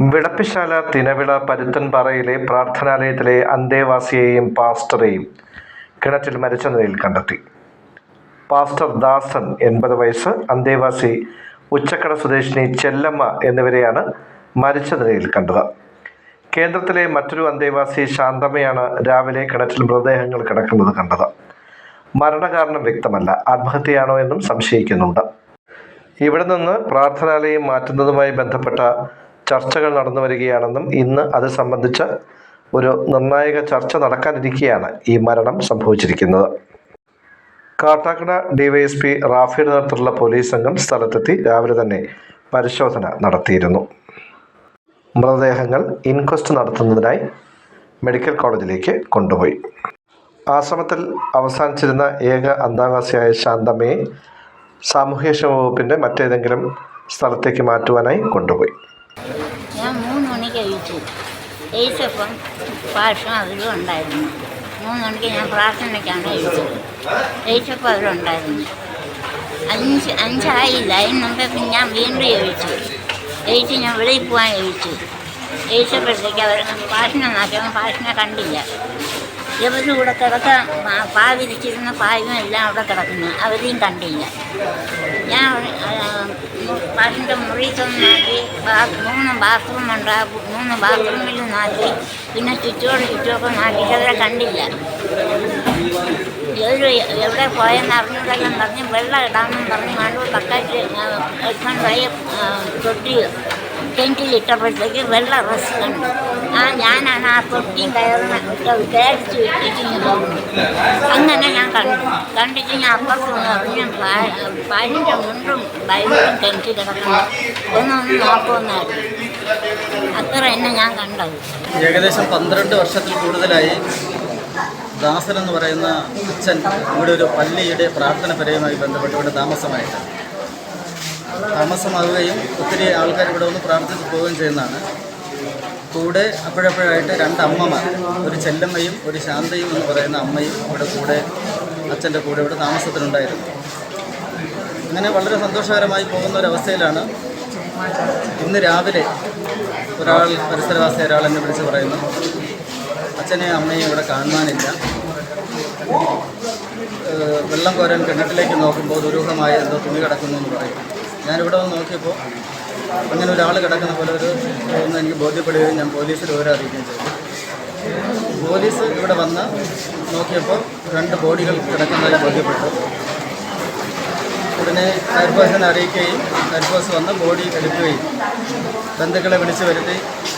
വിളപ്പിശാല തിനവിള പരുത്തൻപാറയിലെ പ്രാർത്ഥനാലയത്തിലെ അന്തേവാസിയെയും പാസ്റ്ററെയും കിണറ്റിൽ മരിച്ച നിലയിൽ കണ്ടെത്തി. പാസ്റ്റർ ദാസൻ എൺപത് വയസ്സ് അന്തേവാസി ഉച്ചക്കട സ്വദേശിനി ചെല്ലമ്മ എന്നിവരെയാണ് മരിച്ച നിലയിൽ കണ്ടത്. കേന്ദ്രത്തിലെ മറ്റൊരു അന്തേവാസി ശാന്തമ്മയാണ് രാവിലെ കിണറ്റിൽ മൃതദേഹങ്ങൾ കിടക്കുന്നത് കണ്ടത്. മരണകാരണം വ്യക്തമല്ല ആത്മഹത്യയാണോ എന്നും സംശയിക്കുന്നുണ്ട്. ഇവിടെ നിന്ന് പ്രാർത്ഥനാലയം മാറ്റുന്നതുമായി ബന്ധപ്പെട്ട ചർച്ചകൾ നടന്നു വരികയാണെന്നും ഇന്ന് അത് സംബന്ധിച്ച് ഒരു നിർണായക ചർച്ച നടക്കാനിരിക്കെയാണ് ഈ മരണം സംഭവിച്ചിരിക്കുന്നത്. കാട്ടാക്കട ഡിവൈഎസ്പി റാഫിയുടെ നേതൃത്വത്തിലുള്ള പോലീസ് സംഘം സ്ഥലത്തെത്തി രാവിലെ തന്നെ പരിശോധന നടത്തിയിരുന്നു. മൃതദേഹങ്ങൾ ഇൻക്വസ്റ്റ് നടത്തുന്നതിനായി മെഡിക്കൽ കോളേജിലേക്ക് കൊണ്ടുപോയി. ആശ്രമത്തിൽ അവസാനിച്ചിരുന്ന ഏക അന്തേവാസിയായ ശാന്തമ്മയെ സാമൂഹ്യക്ഷേമ വകുപ്പിന്റെ മറ്റേതെങ്കിലും സ്ഥലത്തേക്ക് മാറ്റുവാനായി കൊണ്ടുപോയി. മൂന്ന് മണിക്ക് കഴിച്ചു. കഴിച്ചപ്പം പാഷം അതിലും ഉണ്ടായിരുന്നു. മൂന്ന് മണിക്ക് ഞാൻ പ്രാർത്ഥനയ്ക്കാണ് കഴിച്ചത് കഴിച്ചപ്പോൾ അതിലുണ്ടായിരുന്നു. അഞ്ച് അഞ്ചായില്ല. അതിന് മുമ്പേ പിന്നെ ഞാൻ വീണ്ടും കഴിച്ചു. കഴിച്ച് ഞാൻ വെളിയിൽ പോകാൻ കഴിച്ചു. കഴിച്ചപ്പോഴത്തേക്ക് അവർ പാഷനെ മാറ്റിയപ്പോൾ പാഷനെ കണ്ടില്ല. ഇവരും ഇവിടെ കിടക്കാൻ പാവിരിച്ചിരുന്ന പായും എല്ലാം അവിടെ കിടക്കുന്നു. അവരെയും കണ്ടില്ല. ഞാൻ പാട്ടിന്റെ മുറിയിലൊന്ന് നാട്ടി ബാ- മൂന്ന് ബാത്റൂം ഉണ്ട് മൂന്ന് ബാത്റൂമിൽ നാട്ടി പിന്നെ ചുറ്റോട് ചുറ്റുമൊക്കെ നാട്ടിയിട്ട് അവരെ കണ്ടില്ല. ഇവർ എവിടെ പോയെന്ന് അറിഞ്ഞൂടെല്ലാം പറഞ്ഞ് വെള്ളം ഇടാമെന്നും പറഞ്ഞ് കണ്ടു. തക്കാറ്റ് എടുക്കാൻ തൊട്ടി. കിണറ്റിലിട്ടപ്പോഴത്തേക്ക് വെള്ളം റസ് കണ്ടു ആ ഞാനാണ് ആ തൊട്ടിയും കയറുന്ന കയറിച്ച് വിട്ടിട്ട് ഇങ്ങനെ പോകുന്നത് അങ്ങനെ ഞാൻ കണ്ടു. കണ്ടിട്ട് ഞാൻ അപ്പുറത്ത് നിന്ന് പറഞ്ഞു പാലിന്റെ മുണ്ടും ബൈബിളും ടെന്റിൽ കിടക്കണം ഒന്നൊന്ന് നോക്കുമെന്നായിരുന്നു അത്ര തന്നെ ഞാൻ കണ്ടത്. ഏകദേശം പന്ത്രണ്ട് വർഷത്തിൽ കൂടുതലായി ദാസൻ എന്ന് പറയുന്ന അച്ഛൻ ഇവിടെ ഒരു പള്ളിയുടെ പ്രാർത്ഥന പരയുമായി ബന്ധപ്പെട്ട് ഇവിടെ താമസമായിട്ട് താമസമാവുകയും ഒത്തിരി ആൾക്കാർ ഇവിടെ വന്ന് പ്രാർത്ഥിച്ച് പോവുകയും ചെയ്യുന്നതാണ്. കൂടെ അപ്പോഴപ്പോഴായിട്ട് രണ്ട് അമ്മമാർ ഒരു ചെല്ലമ്മയും ഒരു ശാന്തയും എന്ന് പറയുന്ന അമ്മയും ഇവിടെ കൂടെ അച്ഛന്റെ കൂടെ ഇവിടെ താമസത്തിനുണ്ടായിരുന്നു അങ്ങനെ വളരെ സന്തോഷകരമായി പോകുന്ന ഒരവസ്ഥയിലാണ് ഇന്ന് രാവിലെ ഒരാൾ പരിസരവാസി ഒരാൾ എന്നെ വിളിച്ച് പറയുന്നു. അച്ഛനെയും അമ്മയും ഇവിടെ കാണുവാനില്ല. വെള്ളം കോരാൻ കിണറ്റിലേക്ക് നോക്കുമ്പോൾ ദുരൂഹമായ എന്തോ തുണി കിടക്കുന്നു എന്ന് പറയും. ഞാനിവിടെ വന്ന് നോക്കിയപ്പോൾ അങ്ങനെ ഒരാൾ കിടക്കുന്ന പോലെ ഒരു ഒന്ന് എനിക്ക് ബോധ്യപ്പെടുകയും ഞാൻ പോലീസിൽ വിവരം അറിയിക്കുകയും ചെയ്തു. പോലീസ് ഇവിടെ വന്ന് നോക്കിയപ്പോൾ രണ്ട് ബോഡികൾ കിടക്കുന്നതായി ബോധ്യപ്പെട്ടു. ഉടനെ ഫയർഫോഴ്സിനെ അറിയിക്കുകയും ഫയർഫോഴ്സ് വന്ന് ബോഡി എടുക്കുകയും ബന്ധുക്കളെ വിളിച്ചു വരുത്തി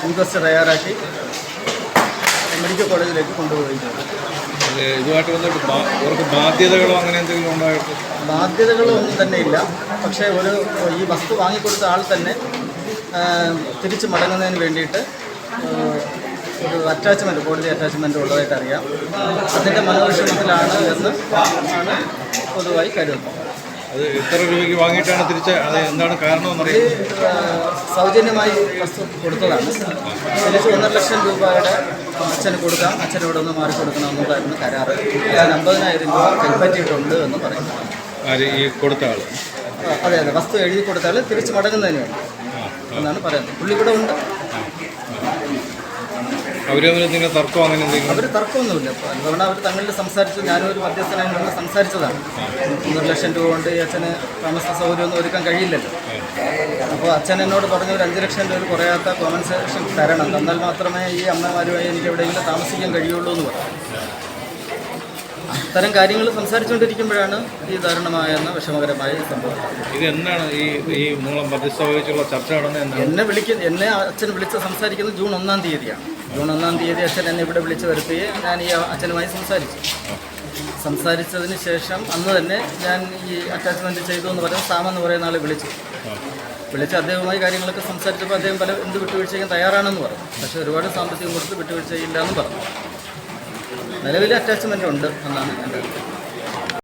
ഇൻക്വസ്റ്റ് തയ്യാറാക്കി. മെഡിക്കൽ കോളേജിലേക്ക് കൊണ്ടുപോവുകയും ചെയ്തു ഇത് ഇതുമായിട്ട് വന്നിട്ട് ബാ- അവർക്ക് ബാധ്യതകളോ അങ്ങനെ എന്തെങ്കിലും ഉണ്ടായിട്ട്? ബാധ്യതകളൊന്നും തന്നെ ഇല്ല. പക്ഷേ ഒരു ഈ വസ്തു വാങ്ങിക്കൊടുത്ത ആൾ തന്നെ തിരിച്ചു തിരിച്ച് മടങ്ങുന്നതിന് വേണ്ടിയിട്ട് ഒരു അറ്റാച്ച്മെന്റ് കോടതി അറ്റാച്ച്മെന്റ് ഉള്ളതായിട്ട് അറിയാം. അതിന്റെ മനോവിഷമത്തിലാണ് എന്ന് ആണ് പൊതുവായി കരുതുന്നത്. അത് എത്ര രൂപയ്ക്ക് വാങ്ങിയിട്ടാണ് തിരിച്ച് അത് എന്താണ് അറിയാം സൗജന്യമായി വസ്തു കൊടുത്തതാണ്. തിരിച്ച് ഒന്നര ലക്ഷം രൂപയുടെ അച്ഛന് കൊടുക്കാം. അച്ഛനോട് ഒന്ന് മാറി കൊടുക്കണമെന്നുള്ളതായിരുന്നു കരാറ്. ഞാൻ അമ്പതിനായിരം രൂപ കൈപ്പറ്റിയിട്ടുണ്ട് എന്ന് പറയുന്നത് ഈ കൊടുത്ത ആൾ അതെ അതെ. വസ്തു എഴുതി കൊടുത്താൽ തിരിച്ച് മടങ്ങുന്നതിന് വേണ്ടി എന്നാണ് പറയുന്നത്. പുള്ളി ഇവിടെ ഉണ്ട്. അവർ എന്തെങ്കിലും തർക്കം അങ്ങനെ എന്തെങ്കിലും? അവർ തർക്കമൊന്നുമില്ല. അപ്പോൾ അതുകൊണ്ട് അവർ തങ്ങളിൽ സംസാരിച്ചു ഞാനൊരു മധ്യസ്ഥനായി നിന്ന് സംസാരിച്ചതാണ്. മൂന്നര ലക്ഷം രൂപ കൊണ്ട് ഈ അച്ഛന് താമസ സൗകര്യമൊന്നും ഒരുക്കാൻ കഴിയില്ലല്ലോ. അപ്പോൾ അച്ഛൻ എന്നോട് പറഞ്ഞ ഒരു അഞ്ച് ലക്ഷം രൂപ കുറയാത്ത കോമ്പൻസേഷൻ തരണം. എന്നാൽ മാത്രമേ ഈ അമ്മമാരുമായി എനിക്ക് എവിടെയെങ്കിലും താമസിക്കാൻ കഴിയുള്ളൂ എന്ന് പറഞ്ഞു. അത്തരം കാര്യങ്ങൾ സംസാരിച്ചുകൊണ്ടിരിക്കുമ്പോഴാണ് ഈ ദാരുണമായ വിഷമകരമായ സംഭവം. ഇത് എന്താണ് ഈ ഈ മൂളം മധ്യസ്ഥ വഹിച്ചുള്ള ചർച്ച നടന്നത്? എന്നെ വിളിക്കുന്ന എന്നെ അച്ഛൻ വിളിച്ച് സംസാരിക്കുന്നത് ജൂൺ ഒന്നാം തീയതിയാണ്. ജൂൺ ഒന്നാം തീയതി അച്ഛൻ എന്നെ ഇവിടെ വിളിച്ച് വരുത്തുകയും ഞാൻ ഈ അച്ഛനുമായി സംസാരിച്ചു. സംസാരിച്ചതിന് ശേഷം അന്ന് തന്നെ ഞാൻ ഈ അറ്റാച്ച്മെന്റ് ചെയ്തു എന്ന് പറയുന്ന സാം എന്ന് പറയുന്ന ആളെ വിളിച്ചു. വിളിച്ച് അദ്ദേഹവുമായി കാര്യങ്ങളൊക്കെ സംസാരിച്ചപ്പോൾ അദ്ദേഹം പല എന്ത് വിട്ടുവീഴ്ചയ്ക്കും തയ്യാറാണെന്ന് പറഞ്ഞു. പക്ഷേ ഒരുപാട് സാമ്പത്തികം കൊടുത്ത് വിട്ടുവീഴ്ചയില്ല എന്ന് പറഞ്ഞു. നിലവിൽ അറ്റാച്ച്മെന്റ് ഉണ്ട് എന്നാണ് എന്റെ